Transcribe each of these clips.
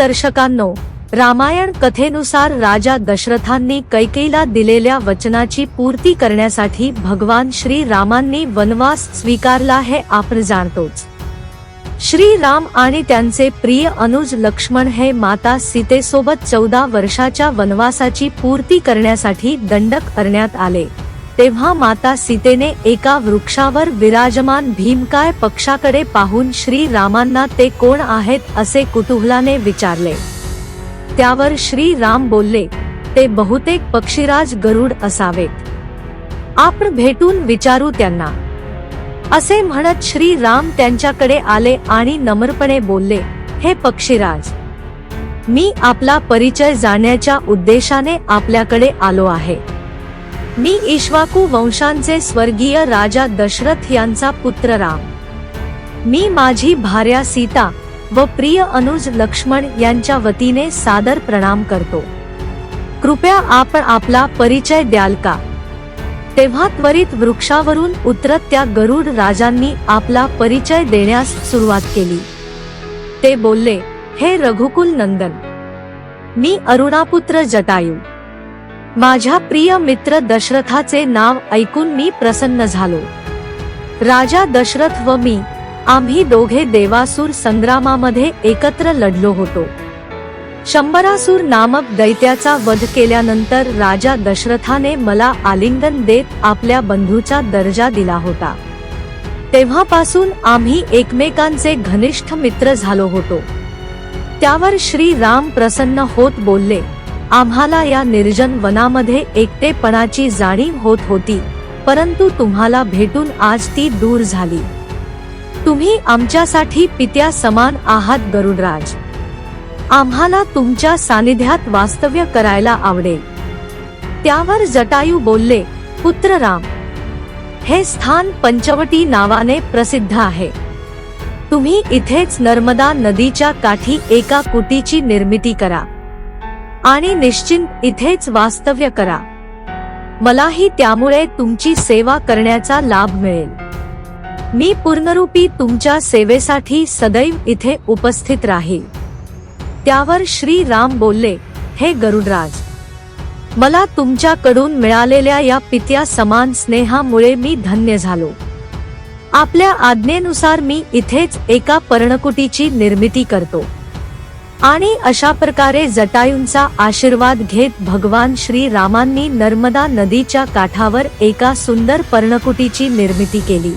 दर्शकांनो रामायण कथेनुसार राजा दशरथांनी कैकेयीला दिलेल्या वचनाची पूर्ती करण्यासाठी भगवान श्री रामांनी वनवास स्वीकारला हे आपण जाणतोच. श्री राम आणि त्यांचे प्रिय अनुज लक्ष्मण हे माता सीतेसोबत चौदा वर्षाच्या वनवासाची पूर्ती करण्यासाठी दंडक करण्यात आले. तेव्हा माता सीतेने एका वृक्षावर विराजमान भीमकाय पक्षाकडे पाहून श्री रामांना ते कोण आहेत असे कुतूहलाने विचारले. त्यावर श्री राम बोलले ते बहुतेक पक्षीराज गरुड असावेत. आपण भेटून विचारू त्यांना. असे म्हणत श्री राम त्यांच्याकडे आले आणि नम्रपणे बोलले हे पक्षीराज मी आपला परिचय जाण्याच्या उद्देशाने आपल्याकडे आलो आहे. मी इश्वाकू वंशांचे स्वर्गीय राजा दशरथ यांचा पुत्र राम. मी माझी भार्या सीता व प्रिय अनुज लक्ष्मण यांच्या वतीने सादर प्रणाम करतो. कृपया आपण आपला परिचय द्याल का? तेव्हा त्वरित वृक्षावरून उतरत त्या गरुड राजांनी आपला परिचय देण्यास सुरुवात केली. ते बोलले हे रघुकुल नंदन मी अरुणापुत्र जटायू. माझ्या प्रिय मित्र दशरथाचे नाव ऐकून मी प्रसन्न झालो. राजा दशरथ व मी आम्ही दोघे देवासूर संग्रामामध्ये एकत्र लढलो होतो. शंभरासूर नामक दैत्याचा वध केल्यानंतर राजा दशरथाने मला आलिंगन देत आपल्या बंधूचा दर्जा दिला होता. तेव्हापासून आम्ही एकमेकांचे घनिष्ठ मित्र झालो होतो. त्यावर श्री राम प्रसन्न होत बोलले आम्हाला या निर्जन वनामध्ये एकटेपणाची जाणीव होत होती परंतु तुम्हाला भेटून आज ती दूर झाली. तुम्ही आमच्यासाठी पित्या समान आहात गरुडराज. आम्हाला तुमच्या सानिध्यात वास्तव्य करायला आवडेल. त्यावर जटायू बोलले पुत्र राम हे स्थान पंचवटी नावाने प्रसिद्ध आहे. तुम्ही इथेच नर्मदा नदीच्या काठी एका कुटीची निर्मिती करा. आणि निश्चिंत इथेच वास्तव्य करा. मलाही त्यामुळे तुमची सेवा करण्याचा लाभ मिळेल. मी पूर्णरूपी तुमच्या सेवेसाठी सदैव इथे उपस्थित राहील. त्यावर श्री राम बोलले हे गरुडराज! मला तुमच्याकडून मिळालेल्या या पित्या समान स्नेहामुळे मी धन्य झालो. आपल्या आज्ञेनुसार मी इथेच एका पर्णकुटीची निर्मिती करतो. आणि अशा प्रकारे जटायूंचा आशीर्वाद घेत भगवान श्री रामांनी नर्मदा नदीच्या काठावर एका सुंदर पर्णकुटीची निर्मिती केली.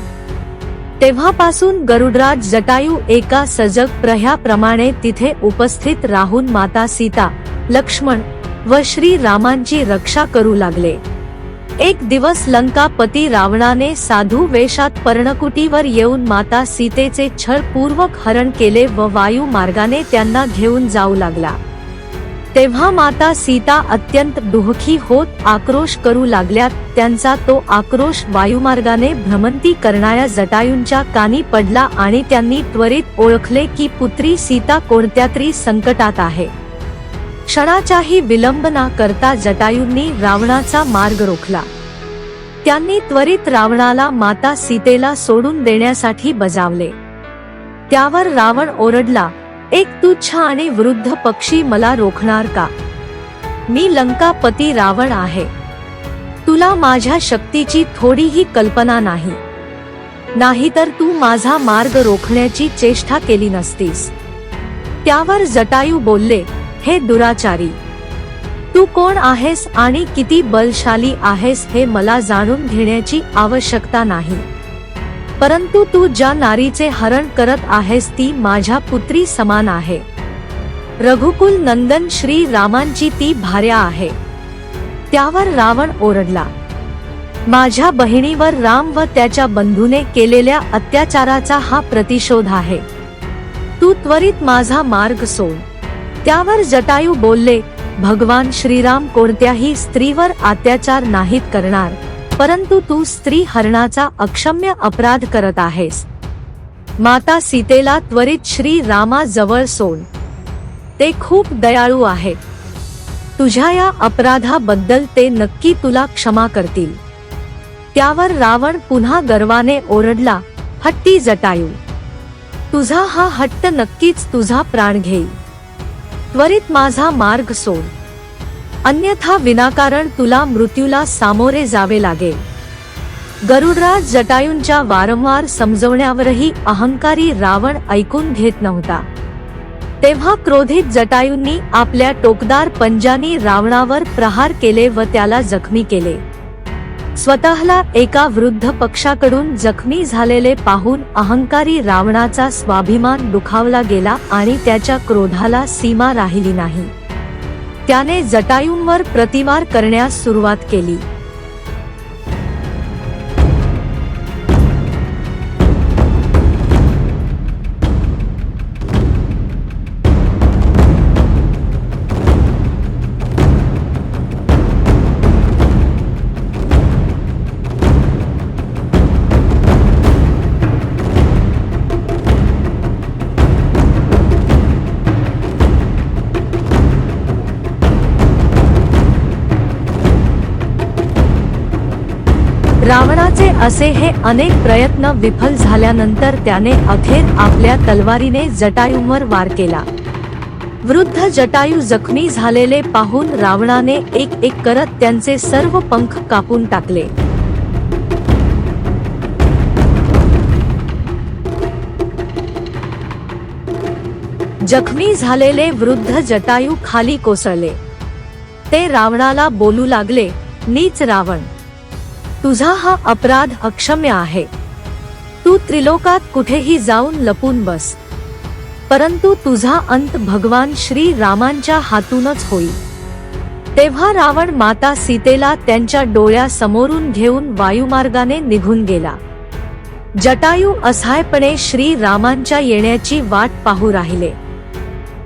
तेव्हापासून गरुडराज जटायू एका सजग प्रह्याप्रमाणे तिथे उपस्थित राहून माता सीता लक्ष्मण व श्री रामांची रक्षा करू लागले. एक दिवस लंकापती रावणाने साधू वेशात पर्णकुटीवर येऊन माता सीतेचे छळपूर्वक हरण केले व वायू मार्गाने त्यांना घेऊन जाऊ लागला. तेव्हा माता सीता अत्यंत दुःखी होत आक्रोश करू लागल्यात त्यांचा तो आक्रोश वायुमार्गाने भ्रमंती करणाऱ्या जटायूंच्या कानी पडला आणि त्यांनी त्वरित ओळखले की पुत्री सीता कोणत्या तरी संकटात आहे. क्षणाचाही विलंब न करता जटायूंनी रावणाचा मार्ग रोखला. त्यांनी त्वरित रावणाला माता सीतेला सोडून देण्यासाठी बजावले. त्यावर रावण ओरडला एक तुच्छ आणि वृद्ध पक्षी मला रोखणार का? मी लंकापती रावण आहे. तुला माझ्या शक्तीची थोडीही कल्पना नाही. नाहीतर तू माझा मार्ग रोखण्याची चेष्टा केली नसतीस. त्यावर जटायू बोलले हे दुराचारी. तू कोण आहेस आणि किती बलशाली आहेस हे मला जाणून घेण्याची आवश्यकता नाही. परंतु तू ज्या नारीचे हरण करत आहेस ती माझ्या पुत्री समान आहे. रघुकुल नंदन श्री रामांची ती भार्या आहे. त्यावर रावण ओरडला. माझ्या बहिणीवर राम व त्याच्या बंधूने केलेल्या अत्याचाराचा हा प्रतिशोध आहे. तू त्वरित माझा मार्ग सोड. त्यावर जटायू बोलले भगवान श्रीराम कोणत्याही स्त्रीवर अत्याचार नाहीत करणार परंतु तू स्त्री हरणाचा अक्षम्य अपराध करत आहेस. माता सीतेला त्वरित श्री रामा जवळ सोड. ते खूप दयाळू आहेत. तुझ्या या अपराधाबद्दल ते नक्की तुला क्षमा करतील. त्यावर रावण पुन्हा गर्वाने ओरडला हट्टी जटायू तुझा हा हट्ट नक्कीच तुझा प्राण घेईल. त्वरित माझा मार्ग सोड. अन्यथा विनाकारण तुला मृत्यूला सामोरे जावे लागेल. गरुडराज जटायूंच्या वारंवार समजवण्यावरही अहंकारी रावण ऐकून घेत नव्हता. तेव्हा क्रोधित जटायूंनी आपल्या टोकदार पंजानी रावणावर प्रहार केले व त्याला जखमी केले. स्वतःला एका वृद्ध पक्षाकडून जखमी झालेले पाहून अहंकारी रावणाचा स्वाभिमान दुखावला गेला आणि त्याच्या क्रोधाला सीमा राहिली नाही. त्याने जटायूंवर प्रतिमार करण्यास सुरुवात केली. रावणाचे असे हे अनेक प्रयत्न विफल झाल्यानंतर त्याने अखेर आपल्या तलवारीने जटायूंवर वार केला. वृद्ध जटायू जखमी झालेले पाहून रावणाने एक एक करत त्यांचे सर्व पंख कापून टाकले. जखमी झालेले वृद्ध जटायू खाली कोसळले. ते रावणाला बोलू लागले नीच रावण तुझा हा अपराध अक्षम्य आहे. तू त्रिलोकात कुठेही जाऊन लपून बस. परंतु तुझा अंत भगवान श्री रामांच्या हातूनच होईल. तेव्हा रावण माता सीतेला त्यांच्या डोळ्यासमोरून घेऊन वायुमार्गाने निघून गेला. जटायू असहायपणे श्री रामांच्या येण्याची वाट पाहू राहिले.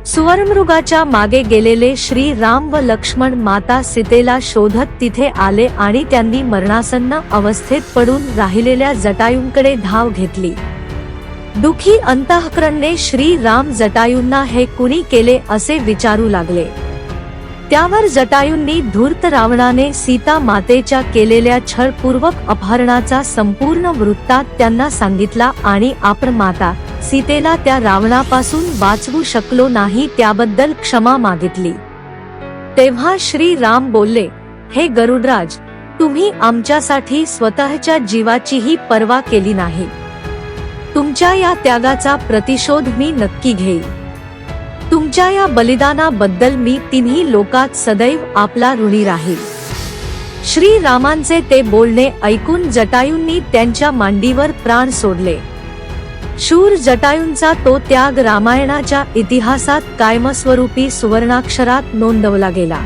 सुवर्णमृगाच्या मागे गेलेले श्री राम व लक्ष्मण माता सीतेला शोधत तिथे आले आणि त्यांनी मरणासन्न अवस्थेत पडून राहिलेल्या जटायूंकडे धाव घेतली. दुखी अंतःकरणने श्री राम जटायूंना हे कुणी केले असे विचारू लागले. त्यावर जटायूंनी धूर्त रावणाने सीता मातेच्या केलेल्या छळपूर्वक अपहरणाचा संपूर्ण वृत्तात त्यांना सांगितला आणि आपण माता सीतेला त्या रावणापासून वाचवू शकलो नाही त्याबद्दल क्षमा मागितली. तेव्हा श्री राम बोलले हे गरुडराज तुम्ही आमच्यासाठी स्वतःच्या जीवाचीही पर्वा केली नाही. तुमच्या या त्यागाचा प्रतिशोध मी नक्की घेईन. तुमच्या या बलिदानाबद्दल मी तिन्ही लोकात सदैव आपला ऋणी राहील श्री रामांचे ते बोलणे ऐकून जटायूंनी त्यांच्या मांडीवर प्राण सोडले. शूर जटायूंचा तो त्याग रामायणाच्या इतिहासात कायमस्वरूपी सुवर्णाक्षरात नोंदवला गेला.